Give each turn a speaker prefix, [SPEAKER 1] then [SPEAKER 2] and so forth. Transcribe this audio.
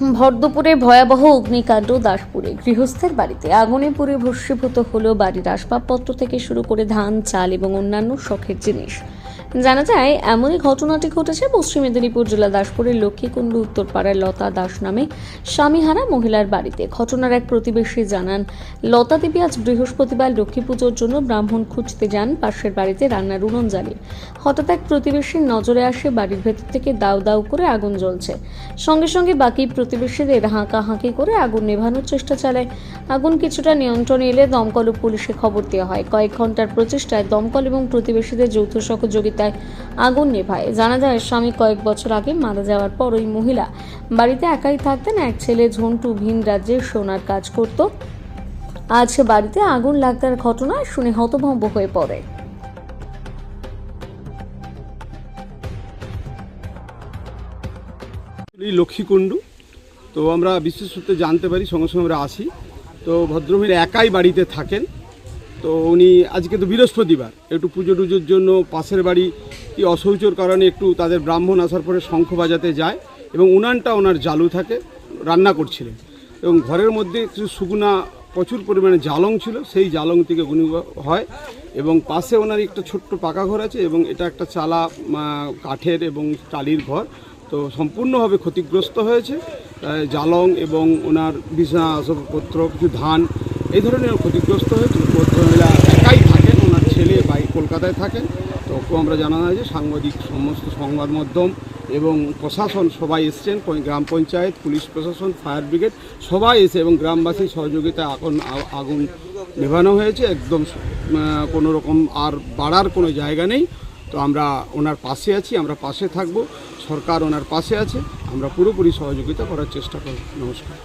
[SPEAKER 1] ভরদুপুরে ভয়াবহ অগ্নিকাণ্ড দাসপুরে। গৃহস্থের বাড়িতে আগুনে পুড়ে ভস্মীভূত হলো বাড়ির আসবাবপত্র থেকে শুরু করে ধান, চাল এবং অন্যান্য শখের জিনিস। জানা যায়, এমনই ঘটনাটি ঘটেছে পশ্চিম মেদিনীপুর জেলা দাসপুরের লক্ষ্মীকুণ্ড উত্তরপাড়ার লতা দাস নামে স্বামীহারা মহিলার বাড়িতে। ঘটনার এক প্রতিবেশী জানান, লতা দেবী আজ বৃহস্পতিবার লক্ষ্মী পুজোর জন্য ব্রাহ্মণ খুঁজতে যান পাশের বাড়িতে রান্নার উনুন জ্বালিয়ে হঠাৎ এক প্রতিবেশীর নজরে আসে, বাড়ির ভেতর থেকে দাউ দাউ করে আগুন জ্বলছে। সঙ্গে সঙ্গে বাকি প্রতিবেশীদের হাঁকাহাঁকি করে আগুন নেভানোর চেষ্টা চালায়। আগুন কিছুটা নিয়ন্ত্রণে এলে দমকল ও পুলিশে খবর দেওয়া হয়। কয়েক ঘণ্টার প্রচেষ্টায় দমকল এবং প্রতিবেশীদের যৌথ সহযোগিতায় আগুন নেভায়। জানা যায়, স্বামী কয়েক বছর আগে মারা যাওয়ার পর ওই মহিলা বাড়িতে একাই থাকতেন। এক ছেলে ঝন্টু ভিন রাজ্যে সোনার কাজ করত। আজ বাড়িতে আগুন লাগার ঘটনা শুনে হতভম্ব হয়ে পড়ে।
[SPEAKER 2] এই লক্ষ্মীকুণ্ডু। তো আমরা বিশেষ সূত্রে জানতে পারি, সঙ্গে সঙ্গে আমরা আসি। তো ভদ্রমহিলা একাই বাড়িতে থাকেন। তো উনি আজকে তো বৃহস্পতিবার, একটু পুজো টুজোর জন্য পাশের বাড়ি, কি অসৌচর কারণে একটু তাদের ব্রাহ্মণ আসার পরে শঙ্খ বাজাতে যায় এবং উনানটা ওনার জালু থাকে, রান্না করছিলেন। এবং ঘরের মধ্যে কিছু শুকনা, প্রচুর পরিমাণে জালং ছিল, সেই জালং থেকে অগ্নি হয় এবং পাশে ওনার একটা ছোট্ট পাকা ঘর আছে এবং এটা একটা চালা কাঠের এবং টালির ঘর। তো সম্পূর্ণভাবে ক্ষতিগ্রস্ত হয়েছে জালং এবং ওনার বিছানা আসবাবপত্র, কিছু ধান এই ধরনের ক্ষতিগ্রস্ত হয়েছে। ভদ্রমহিলা একাই থাকেন, ওনার ছেলে বাই কলকাতায় থাকেন। তো আমরা জানানো হয়েছে সাংবাদিক সমস্ত সংবাদ মাধ্যম এবং প্রশাসন সবাই এসছেন গ্রাম পঞ্চায়েত, পুলিশ প্রশাসন, ফায়ার ব্রিগেড সবাই এসে এবং গ্রামবাসীর সহযোগিতায় আগুন আগুন নেভানো হয়েছে। একদম কোনো রকম আর বাড়ার কোনো জায়গা নেই। তো আমরা ওনার পাশে আছি, আমরা পাশে থাকব। সরকার ওনার পাশে আছে। আমরা পুরোপুরি সহযোগিতা করার চেষ্টা করব। নমস্কার।